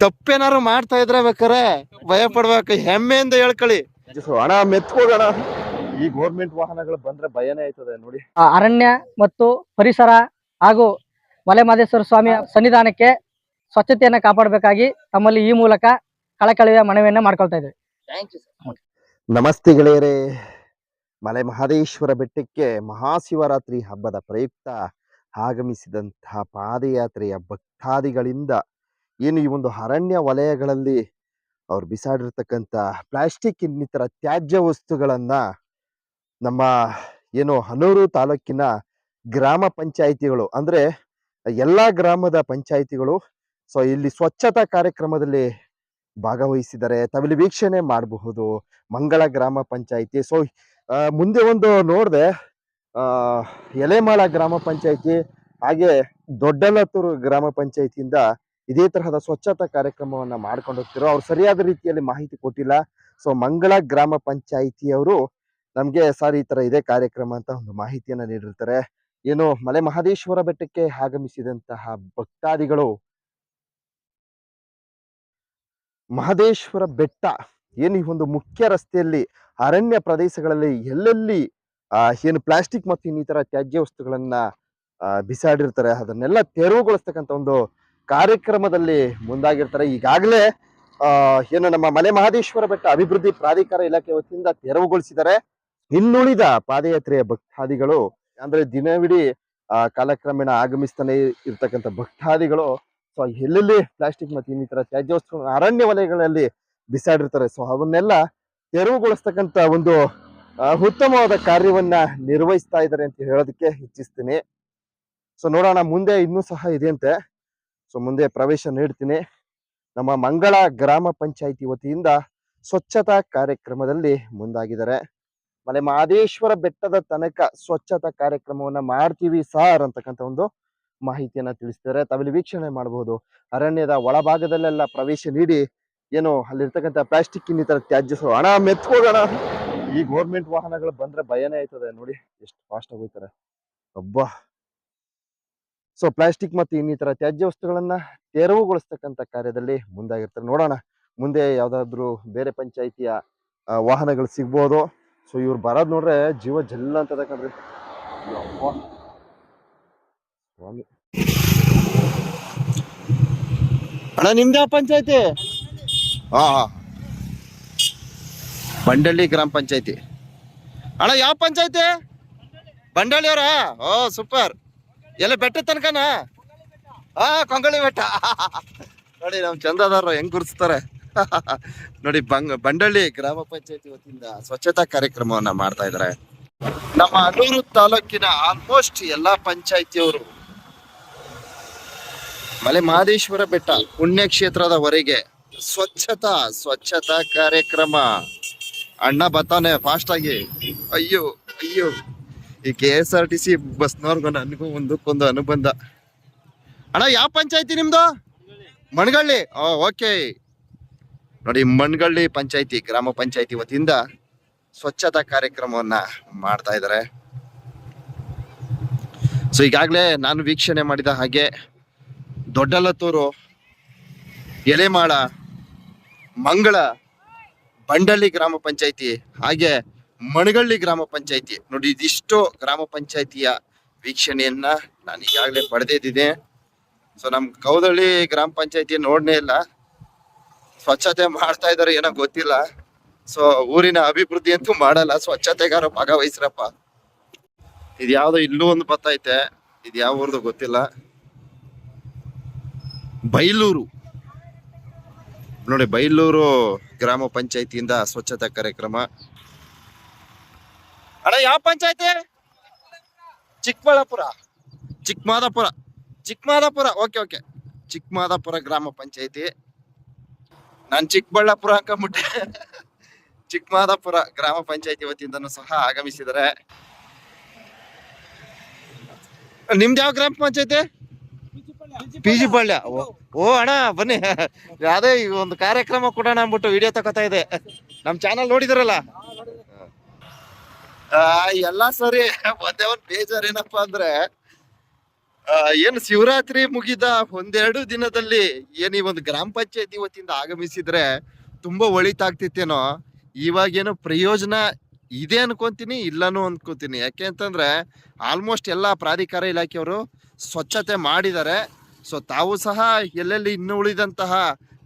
ತಪ್ಪೇನಾರು ಮಾಡ್ತಾ ಇದ್ರೆ ಬೇಕಾರೆ ಭಯ ಪಡ್ಬೇಕು ಹೆಮ್ಮೆಯಿಂದ ಹೇಳ್ಕೊಳ್ಳಿ. ಹಣ ಮೆತ್ಕೋಗೋಣ. ಈ ಗೋರ್ಮೆಂಟ್ ವಾಹನಗಳು ಬಂದ್ರೆ ಭಯನೇ ಆಯ್ತದೆ ನೋಡಿ. ಆ, ಅರಣ್ಯ ಮತ್ತು ಪರಿಸರ ಹಾಗೂ ಮಲೆಮಹದೇಶ್ವರ ಸ್ವಾಮಿ ಸನ್ನಿಧಾನಕ್ಕೆ ಸ್ವಚ್ಛತೆಯನ್ನ ಕಾಪಾಡಬೇಕಾಗಿ ತಮ್ಮಲ್ಲಿ ಈ ಮೂಲಕ ಕಳಕಳಿಯ ಮನವಿಯನ್ನ ಮಾಡ್ಕೊಳ್ತಾ ಇದ್ದೀವಿ ನಮಸ್ತೆ ಗೆಳೆಯರೇ. ಮಲೆ ಮಹದೇಶ್ವರ ಬೆಟ್ಟಕ್ಕೆ ಮಹಾಶಿವರಾತ್ರಿ ಹಬ್ಬದ ಪ್ರಯುಕ್ತ ಆಗಮಿಸಿದಂತಹ ಪಾದಯಾತ್ರೆಯ ಭಕ್ತಾದಿಗಳಿಂದ ಏನು ಈ ಒಂದು ಅರಣ್ಯ ವಲಯಗಳಲ್ಲಿ ಅವ್ರು ಬಿಸಾಡಿರ್ತಕ್ಕಂಥ ಪ್ಲಾಸ್ಟಿಕ್ ಇನ್ನಿತರ ತ್ಯಾಜ್ಯ ವಸ್ತುಗಳನ್ನ ನಮ್ಮ ಏನು ಹನೂರು ತಾಲೂಕಿನ ಗ್ರಾಮ ಪಂಚಾಯಿತಿಗಳು ಅಂದ್ರೆ ಎಲ್ಲಾ ಗ್ರಾಮದ ಪಂಚಾಯಿತಿಗಳು ಸೊ ಇಲ್ಲಿ ಸ್ವಚ್ಛತಾ ಕಾರ್ಯಕ್ರಮದಲ್ಲಿ ಭಾಗವಹಿಸಿದರೆ ತಾವಿಲ್ಲಿ ವೀಕ್ಷಣೆ ಮಾಡಬಹುದು. ಮಂಗಳ ಗ್ರಾಮ ಪಂಚಾಯಿತಿ. ಸೊ ಮುಂದೆ ಒಂದು ನೋಡಿದೆ ಎಲೆಮಾಳ ಗ್ರಾಮ ಪಂಚಾಯಿತಿ ಹಾಗೆ ದೊಡ್ಡಲತ್ತೂರು ಗ್ರಾಮ ಪಂಚಾಯಿತಿಯಿಂದ ಇದೇ ತರಹದ ಸ್ವಚ್ಛತಾ ಕಾರ್ಯಕ್ರಮವನ್ನ ಮಾಡ್ಕೊಂಡು ಹೋಗ್ತಿರೋ ಅವ್ರು ಸರಿಯಾದ ರೀತಿಯಲ್ಲಿ ಮಾಹಿತಿ ಕೊಟ್ಟಿಲ್ಲ. ಸೊ ಮಂಗಳ ಗ್ರಾಮ ಪಂಚಾಯಿತಿಯವರು ನಮಗೆ ಸರ್ ಈ ತರ ಇದೇ ಕಾರ್ಯಕ್ರಮ ಅಂತ ಒಂದು ಮಾಹಿತಿಯನ್ನ ನೀಡಿರ್ತಾರೆ. ಏನು ಮಲೆ ಮಹದೇಶ್ವರ ಬೆಟ್ಟಕ್ಕೆ ಆಗಮಿಸಿದಂತಹ ಭಕ್ತಾದಿಗಳು ಮಹದೇಶ್ವರ ಬೆಟ್ಟ ಏನು ಈ ಒಂದು ಮುಖ್ಯ ರಸ್ತೆಯಲ್ಲಿ ಅರಣ್ಯ ಪ್ರದೇಶಗಳಲ್ಲಿ ಎಲ್ಲೆಲ್ಲಿ ಏನು ಪ್ಲಾಸ್ಟಿಕ್ ಮತ್ತು ಇನ್ನಿತರ ತ್ಯಾಜ್ಯ ವಸ್ತುಗಳನ್ನ ಬಿಸಾಡಿರ್ತಾರೆ. ಅದನ್ನೆಲ್ಲ ತೆರವುಗೊಳಿಸ್ತಕ್ಕಂಥ ಒಂದು ಕಾರ್ಯಕ್ರಮದಲ್ಲಿ ಮುಂದಾಗಿರ್ತಾರೆ. ಈಗಾಗಲೇ ಏನು ನಮ್ಮ ಮಲೆ ಮಹದೇಶ್ವರ ಬೆಟ್ಟ ಅಭಿವೃದ್ಧಿ ಪ್ರಾಧಿಕಾರ ಇಲಾಖೆ ವತಿಯಿಂದ ತೆರವುಗೊಳಿಸಿದ್ದಾರೆ. ಇನ್ನುಳಿದ ಪಾದಯಾತ್ರೆಯ ಭಕ್ತಾದಿಗಳು, ಅಂದ್ರೆ ದಿನವಿಡೀ ಕಾಲಕ್ರಮೇಣ ಆಗಮಿಸ್ತಾನೆ ಇರ್ತಕ್ಕಂಥ ಭಕ್ತಾದಿಗಳು, ಸೊ ಎಲ್ಲೆಲ್ಲಿ ಪ್ಲಾಸ್ಟಿಕ್ ಮತ್ತು ಇನ್ನಿತರ ತ್ಯಾಜ್ಯ ವಸ್ತು ಅರಣ್ಯ ವಲಯಗಳಲ್ಲಿ ಬಿಸಾಡಿರ್ತಾರೆ. ಸೊ ಅವನ್ನೆಲ್ಲ ತೆರವುಗೊಳಿಸ್ತಕ್ಕಂಥ ಒಂದು ಉತ್ತಮವಾದ ಕಾರ್ಯವನ್ನ ನಿರ್ವಹಿಸ್ತಾ ಇದ್ದಾರೆ ಅಂತ ಹೇಳೋದಕ್ಕೆ ಇಚ್ಛಿಸ್ತೀನಿ. ಸೊ ನೋಡೋಣ, ಮುಂದೆ ಇನ್ನೂ ಸಹ ಇದೆಯಂತೆ. ಸೊ ಮುಂದೆ ಪ್ರವೇಶ ನೀಡ್ತೀನಿ. ನಮ್ಮ ಮಂಗಳ ಗ್ರಾಮ ಪಂಚಾಯಿತಿ ವತಿಯಿಂದ ಸ್ವಚ್ಛತಾ ಕಾರ್ಯಕ್ರಮದಲ್ಲಿ ಮುಂದಾಗಿದ್ದಾರೆ. ಮಲೆ ಮಹದೇಶ್ವರ ಬೆಟ್ಟದ ತನಕ ಸ್ವಚ್ಛತಾ ಕಾರ್ಯಕ್ರಮವನ್ನ ಮಾಡ್ತೀವಿ ಸಾರ್ ಅಂತಕ್ಕಂಥ ಒಂದು ಮಾಹಿತಿಯನ್ನ ತಿಳಿಸ್ತಾರೆ. ತಾವಿಲ್ಲಿ ವೀಕ್ಷಣೆ ಮಾಡಬಹುದು ಅರಣ್ಯದ ಒಳಭಾಗದಲ್ಲೆಲ್ಲ ಪ್ರವೇಶ ನೀಡಿ ಏನು ಅಲ್ಲಿರ್ತಕ್ಕಂಥ ಪ್ಲಾಸ್ಟಿಕ್ ಇನ್ನಿತರ ತ್ಯಾಜ್ಯ ಹಣ ಮೆತ್ಕೋಗೋಣ. ಈ ಗೋರ್ಮೆಂಟ್ ವಾಹನಗಳು ಬಂದ್ರೆ ಭಯನೇ ಆಯ್ತದೆ. ನೋಡಿ, ಎಷ್ಟು ಫಾಸ್ಟ್ ಆಗಿ ಹೋಗ್ತಾರೆ. ಅಬ್ಬಾ. ಸೊ ಪ್ಲಾಸ್ಟಿಕ್ ಮತ್ತು ಇನ್ನಿತರ ತ್ಯಾಜ್ಯ ವಸ್ತುಗಳನ್ನ ತೆರವುಗೊಳಿಸ್ತಕ್ಕಂಥ ಕಾರ್ಯದಲ್ಲಿ ಮುಂದಾಗಿರ್ತಾರೆ. ನೋಡೋಣ, ಮುಂದೆ ಯಾವುದಾದ್ರೂ ಬೇರೆ ಪಂಚಾಯಿತಿಯ ವಾಹನಗಳು ಸಿಗ್ಬೋದು. ಸೊ ಇವ್ರು ಬರೋದು ನೋಡ್ರೆ ಜೀವ ಜಲ್ಲ ಅಂತ. ಸ್ವಾಮಿ. ಅಣ್ಣ, ನಿಮ್ದೇ ಪಂಚಾಯತಿ? ಬಂಡಳ್ಳಿ ಗ್ರಾಮ ಪಂಚಾಯತಿ. ಅಣ್ಣ, ಯಾವ ಪಂಚಾಯತಿ? ಬಂಡಳ್ಳಿ ಅವರಾ? ಓ, ಸೂಪರ್. ಎಲ್ಲ ಬೆಟ್ಟ ತನಕನಾ? ಹಾ ಕೊಂಗಳಿ ಬೆಟ್ಟ. ನೋಡಿ ನಮ್ ಚಂದದಾರರು ಹೆಂಗ್ ಗುರ್ಸ್ತಾರೆ ನೋಡಿ ಬಂಗ, ಬಂಡಳ್ಳಿ ಗ್ರಾಮ ಪಂಚಾಯತಿ ವತಿಯಿಂದ ಸ್ವಚ್ಛತಾ ಕಾರ್ಯಕ್ರಮವನ್ನ ಮಾಡ್ತಾ ಇದ್ದಾರೆ. ನಮ್ಮ ಅನೂರು ತಾಲೂಕಿನ ಆಲ್ಮೋಸ್ಟ್ ಎಲ್ಲಾ ಪಂಚಾಯತಿಯವರು ಮಲೆ ಮಹದೇಶ್ವರ ಬೆಟ್ಟ ಪುಣ್ಯಕ್ಷೇತ್ರದವರೆಗೆ ಸ್ವಚ್ಛತಾ ಸ್ವಚ್ಛತಾ ಕಾರ್ಯಕ್ರಮ. ಅಣ್ಣ ಬರ್ತಾನೆ ಫಾಸ್ಟ್ ಆಗಿ. ಅಯ್ಯೋ ಅಯ್ಯೋ. ಈ K S R T C ಬಸ್ನವ್ರಿಗೂ ನನಗೂ ಒಂದಕ್ಕೊಂದು ಅನುಬಂಧ. ಅಣ್ಣ, ಯಾವ ಪಂಚಾಯತಿ ನಿಮ್ದು? ಮಣ್ಗಳ್ಳಿ. ಓಕೆ. ನೋಡಿ, ಮಣ್ಗಳ್ಳಿ ಪಂಚಾಯತಿ, ಗ್ರಾಮ ಪಂಚಾಯತಿ ವತಿಯಿಂದ ಸ್ವಚ್ಛತಾ ಕಾರ್ಯಕ್ರಮವನ್ನ ಮಾಡ್ತಾ ಇದ್ದಾರೆ ಸೊ ಈಗಾಗಲೇ ನಾನು ವೀಕ್ಷಣೆ ಮಾಡಿದ ಹಾಗೆ ದೊಡ್ಡಲತ್ತೂರು ಎಲೆಮಾಳ ಮಂಗಳ, ಬಂಡಳ್ಳಿ ಗ್ರಾಮ ಪಂಚಾಯತಿ, ಹಾಗೆ ಮಣಗಳ್ಳಿ ಗ್ರಾಮ ಪಂಚಾಯತಿ. ನೋಡಿ, ಇದಿಷ್ಟು ಗ್ರಾಮ ಪಂಚಾಯತಿಯ ವೀಕ್ಷಣೆಯನ್ನ ನಾನು ಈಗಾಗಲೇ ಪಡೆದಿದ್ದೀನಿ ಸೊ ನಮ್ ಕೌದಳ್ಳಿ ಗ್ರಾಮ ಪಂಚಾಯತಿ ನೋಡ್ನೇ ಇಲ್ಲ. ಸ್ವಚ್ಛತೆ ಮಾಡ್ತಾ ಇದಾರೆ ಏನೋ ಗೊತ್ತಿಲ್ಲ. ಸೊ ಊರಿನ ಅಭಿವೃದ್ಧಿ ಅಂತೂ ಮಾಡಲ್ಲ. ಸ್ವಚ್ಛತೆಗಾರ ಭಾಗವಹಿಸ್ರಪ್ಪ. ಇದು ಯಾವ್ದೋ ಇಲ್ಲೂ ಒಂದು ಬತ್ತೈತೆ ಇದು ಯಾವ ಊರ್ದು ಗೊತ್ತಿಲ್ಲ. ಬೈಲೂರು. ನೋಡಿ, ಬೈಲೂರು ಗ್ರಾಮ ಪಂಚಾಯತಿಯಿಂದ ಸ್ವಚ್ಛತಾ ಕಾರ್ಯಕ್ರಮ. ಅಣ್ಣ ಯಾವ ಪಂಚಾಯತಿ? Chikkaballapur. Chikkamadapura. Chikkamadapur okay okay. Chikkamadapura ಗ್ರಾಮ ಪಂಚಾಯತಿ. ನಾನು ಚಿಕ್ಕಬಳ್ಳಾಪುರ ಅನ್ಕೊಂಬಿಟ್ಟೆ ಚಿಕ್ಕಮಾದಾಪುರ ಗ್ರಾಮ ಪಂಚಾಯತಿ ವತಿಯಿಂದನೂ ಸಹ ಆಗಮಿಸಿದ್ದಾರೆ. ನಿಮ್ದು ಯಾವ ಗ್ರಾಮ ಪಂಚಾಯತಿ? ಪಿ ಜಿ ಪಾಳ್ಯ ಓ ಅಣ್ಣ ಬನ್ನಿ. ಯಾವ್ದೇ ಈ ಒಂದು ಕಾರ್ಯಕ್ರಮ ಕೊಡೋಣ ಅಂದ್ಬಿಟ್ಟು ವಿಡಿಯೋ ತಗೋತಾ ಇದೆ. ನಮ್ ಚಾನಲ್ ನೋಡಿದಿರಲ್ಲ? ಆ, ಎಲ್ಲ ಸರಿ. ಒಂದೇ ಒಂದ್ ಬೇಜಾರ್ ಏನಪ್ಪಾ ಅಂದ್ರೆ ಏನು ಶಿವರಾತ್ರಿ ಮುಗಿದ ಒಂದೆರಡು ದಿನದಲ್ಲಿ ಏನ್ ಈ ಒಂದು ಗ್ರಾಮ ಪಂಚಾಯತಿ ವತಿಯಿಂದ ಆಗಮಿಸಿದ್ರೆ ತುಂಬಾ ಒಳಿತಾಗ್ತಿತ್ತೇನೋ. ಇವಾಗೇನೋ ಪ್ರಯೋಜನ ಇದೆ ಅನ್ಕೊಂತೀನಿ ಇಲ್ಲನೂ ಅನ್ಕೋತೀನಿ. ಯಾಕೆ ಅಂತಂದ್ರೆ ಆಲ್ಮೋಸ್ಟ್ ಎಲ್ಲಾ ಪ್ರಾಧಿಕಾರ ಇಲಾಖೆಯವರು ಸ್ವಚ್ಛತೆ ಮಾಡಿದ್ದಾರೆ. ಸೊ ತಾವು ಸಹ ಎಲ್ಲೆಲ್ಲಿ ಇನ್ನು ಉಳಿದಂತಹ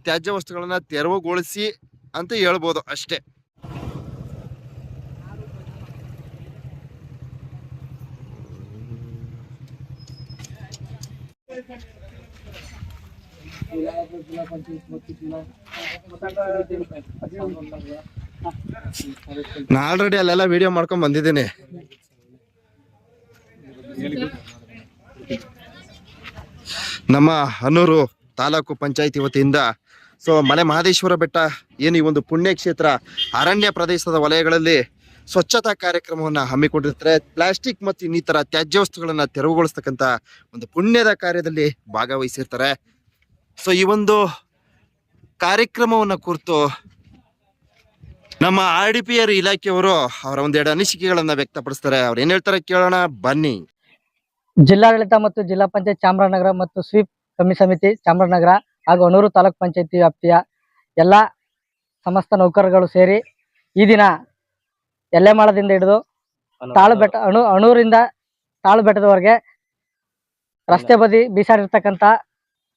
ತ್ಯಾಜ್ಯ ವಸ್ತುಗಳನ್ನ ತೆರವುಗೊಳಿಸಿ ಅಂತ ಹೇಳ್ಬೋದು ಅಷ್ಟೇ. ನಾ ಆಲ್ರೆಡಿ ಅಲ್ಲೆಲ್ಲ ವಿಡಿಯೋ ಮಾಡ್ಕೊಂಡ್ ಬಂದಿದ್ದೀನಿ. ನಮ್ಮ ಹನೂರು ತಾಲೂಕು ಪಂಚಾಯತಿ ವತಿಯಿಂದ, ಸೊ ಮಲೆ ಮಹದೇಶ್ವರ ಬೆಟ್ಟ ಏನು ಈ ಒಂದು ಪುಣ್ಯಕ್ಷೇತ್ರ ಅರಣ್ಯ ಪ್ರದೇಶದ ವಲಯಗಳಲ್ಲಿ ಸ್ವಚ್ಛತಾ ಕಾರ್ಯಕ್ರಮವನ್ನ ಹಮ್ಮಿಕೊಂಡಿರ್ತಾರೆ. ಪ್ಲಾಸ್ಟಿಕ್ ಮತ್ತು ಇನ್ನಿತರ ತ್ಯಾಜ್ಯ ವಸ್ತುಗಳನ್ನ ತೆರವುಗೊಳಿಸ್ತಕ್ಕಂಥ ಒಂದು ಪುಣ್ಯದ ಕಾರ್ಯದಲ್ಲಿ ಭಾಗವಹಿಸಿರ್ತಾರೆ. ಸೊ ಈ ಒಂದು ಕಾರ್ಯಕ್ರಮವನ್ನು ಕುರಿತು ನಮ್ಮ ಆರ್ ಡಿ ಪಿ ಆರ್ ಇಲಾಖೆಯವರು ಅವರ ಒಂದೆರಡು ಅನಿಸಿಕೆಗಳನ್ನ ವ್ಯಕ್ತಪಡಿಸ್ತಾರೆ. ಅವ್ರು ಏನ್ ಹೇಳ್ತಾರೆ ಕೇಳೋಣ ಬನ್ನಿ. ಜಿಲ್ಲಾಡಳಿತ ಮತ್ತು ಜಿಲ್ಲಾ ಪಂಚಾಯತ್ ಚಾಮರಾಜನಗರ ಮತ್ತು ಸ್ವೀಪ್ ಕಮ್ಮಿ ಸಮಿತಿ ಚಾಮರಾಜನಗರ ಹಾಗೂ ಅನೂರು ತಾಲೂಕ್ ಪಂಚಾಯತಿ ವ್ಯಾಪ್ತಿಯ ಎಲ್ಲ ಸಮಸ್ತ ನೌಕರರುಗಳು ಸೇರಿ ಈ ದಿನ ಎಲ್ಲೆಮಾಳದಿಂದ ಹಿಡಿದು ತಾಳು ಬೆಟ್ಟ ಅಣು ಅಣೂರಿಂದ ತಾಳು ಬೆಟ್ಟದವರೆಗೆ ರಸ್ತೆ ಬದಿ ಬೀಸಾಡಿರ್ತಕ್ಕಂಥ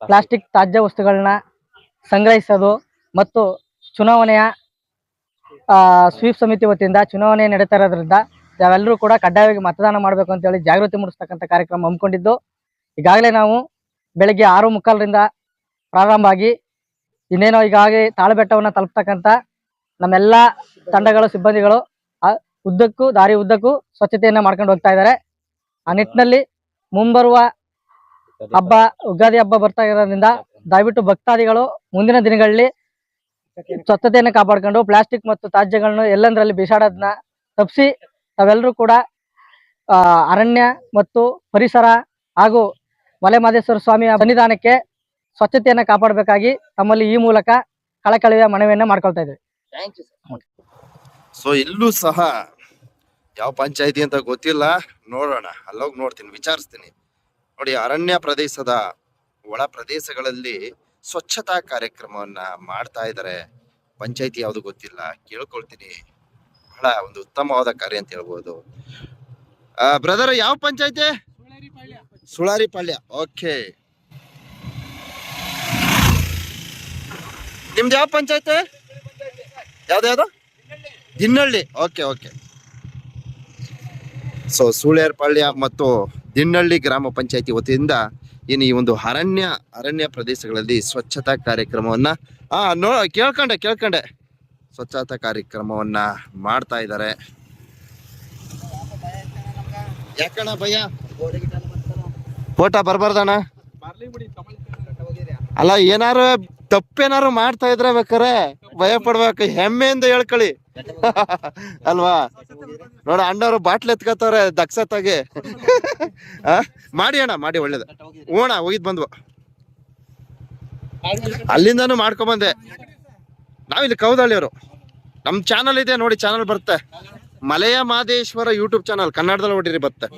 ಪ್ಲಾಸ್ಟಿಕ್. ತ್ಯಾಜ್ಯ ವಸ್ತುಗಳನ್ನ ಸಂಗ್ರಹಿಸೋದು ಮತ್ತು ಚುನಾವಣೆಯ ಸ್ವೀಪ್ ಸಮಿತಿ ವತಿಯಿಂದ ಚುನಾವಣೆ ನಡೀತಾ ಇರೋದ್ರಿಂದ ನಾವೆಲ್ಲರೂ ಕೂಡ ಕಡ್ಡಾಯವಾಗಿ ಮತದಾನ ಮಾಡಬೇಕು ಅಂತ ಹೇಳಿ ಜಾಗೃತಿ ಮೂಡಿಸ್ತಕ್ಕಂಥ ಕಾರ್ಯಕ್ರಮ ಹಮ್ಮಿಕೊಂಡಿದ್ದು. ಈಗಾಗಲೇ ನಾವು ಬೆಳಗ್ಗೆ ಆರು ಮುಕ್ಕಾಲರಿಂದ ಪ್ರಾರಂಭ ಆಗಿ ಇನ್ನೇನೋ ಈಗಾಗಲೇ ತಾಳಬೆಟ್ಟವನ್ನು ತಲುಪ್ತಕ್ಕಂಥ ನಮ್ಮೆಲ್ಲ ತಂಡಗಳು, ಸಿಬ್ಬಂದಿಗಳು ಉದ್ದಕ್ಕೂ, ದಾರಿ ಉದ್ದಕ್ಕೂ ಸ್ವಚ್ಛತೆಯನ್ನ ಮಾಡ್ಕೊಂಡು ಹೋಗ್ತಾ ಇದ್ದಾರೆ. ಆ ನಿಟ್ಟಿನಲ್ಲಿ ಮುಂಬರುವ ಹಬ್ಬ ಉಗಾದಿ ಹಬ್ಬ ಬರ್ತಾ ಇರೋದ್ರಿಂದ ದಯವಿಟ್ಟು ಭಕ್ತಾದಿಗಳು ಮುಂದಿನ ದಿನಗಳಲ್ಲಿ ಸ್ವಚ್ಛತೆಯನ್ನು ಕಾಪಾಡ್ಕೊಂಡು ಪ್ಲಾಸ್ಟಿಕ್ ಮತ್ತು ತ್ಯಾಜ್ಯಗಳನ್ನು ಎಲ್ಲಂದ್ರಲ್ಲಿ ಬಿಸಾಡೋದನ್ನ ತಪ್ಪಿಸಿ ತಾವೆಲ್ಲರೂ ಕೂಡ ಆ, ಅರಣ್ಯ ಮತ್ತು ಪರಿಸರ ಹಾಗೂ ಮಲೆ ಮಾದೇಶ್ವರ ಸ್ವಾಮಿಯ ಸನ್ನಿಧಾನಕ್ಕೆ ಸ್ವಚ್ಛತೆಯನ್ನು ಕಾಪಾಡಬೇಕಾಗಿ ತಮ್ಮಲ್ಲಿ ಈ ಮೂಲಕ ಕಳಕಳಿಯ ಮನವಿಯನ್ನು ಮಾಡ್ಕೊಳ್ತಾ ಇದ್ದೀವಿ ಸೊ ಇಲ್ಲೂ ಸಹ ಯಾವ ಪಂಚಾಯತಿ ಅಂತ ಗೊತ್ತಿಲ್ಲ. ನೋಡೋಣ. ಅಲ್ಲೋಗಿ ನೋಡ್ತೀನಿ ವಿಚಾರಿಸ್ತೀನಿ. ನೋಡಿ, ಅರಣ್ಯ ಪ್ರದೇಶದ ಒಳ ಪ್ರದೇಶಗಳಲ್ಲಿ ಸ್ವಚ್ಛತಾ ಕಾರ್ಯಕ್ರಮವನ್ನ ಮಾಡ್ತಾ ಇದ್ದಾರೆ ಪಂಚಾಯತಿ ಯಾವುದು ಗೊತ್ತಿಲ್ಲ, ಕೇಳ್ಕೊಳ್ತೀನಿ. ಬಹಳ ಒಂದು ಉತ್ತಮವಾದ ಕಾರ್ಯ ಅಂತ ಹೇಳ್ಬೋದು. ಬ್ರದರ್ ಯಾವ ಪಂಚಾಯತಿ? ಸುಳಾರಿ ಪಾಳ್ಯ. ಓಕೆ. ನಿಮ್ದು ಯಾವ ಪಂಚಾಯತಿ? ಯಾವ್ದು Dinnalli. Okay okay. So Suliyarpalya ಮತ್ತು ದಿನ್ನಳ್ಳಿ ಗ್ರಾಮ ಪಂಚಾಯತಿ ವತಿಯಿಂದ ಏನು ಈ ಒಂದು ಅರಣ್ಯ ಅರಣ್ಯ ಪ್ರದೇಶಗಳಲ್ಲಿ ಸ್ವಚ್ಛತಾ ಕಾರ್ಯಕ್ರಮವನ್ನ, ಆ, ನೋ, ಕೇಳ್ಕೊಂಡೆ ಕೇಳ್ಕೊಂಡೆ. ಸ್ವಚ್ಛತಾ ಕಾರ್ಯಕ್ರಮವನ್ನ ಮಾಡ್ತಾ ಇದ್ದಾರೆ. ಯಾಕಣ್ಣ ಭಯ ಫೋಟೋ ಬರ್ಬಾರ್ದಣ್ಣ? ಅಲ್ಲ, ಏನಾರು ತಪ್ಪೇನಾರು ಮಾಡ್ತಾ ಇದ್ರೆ ಬೇಕಾರೆ ಭಯ ಪಡ್ಬೇಕು ಹೆಮ್ಮೆಯಿಂದ ಹೇಳ್ಕೊಳ್ಳಿ. ಅಲ್ವಾ? ನೋಡ, ಅಣ್ಣವ್ರು ಬಾಟ್ಲ್ ಎತ್ಕೋತವ್ರೆ ದಕ್ಷತಾಗಿ ಆ? ಮಾಡಿ ಅಣ್ಣ, ಮಾಡಿ, ಒಳ್ಳೇದು. ಓಣ ಹೋಗಿದ್ ಬಂದ್ವು. ಅಲ್ಲಿಂದಾನು ಮಾಡ್ಕೊಂಬಂದೆ. ನಾವಿಲ್ಲಿ ಕೌದಳ್ಳಿಯವರು ನಮ್ ಚಾನಲ್ ಇದೆ, ನೋಡಿ ಚಾನಲ್ ಬರುತ್ತೆ. ಮಲೆಯ ಮಾದೇಶ್ವರ ಯೂಟ್ಯೂಬ್ ಚಾನಲ್ ಕನ್ನಡದಲ್ಲಿ ಹೊಡಿರಿ ಬರುತ್ತೆ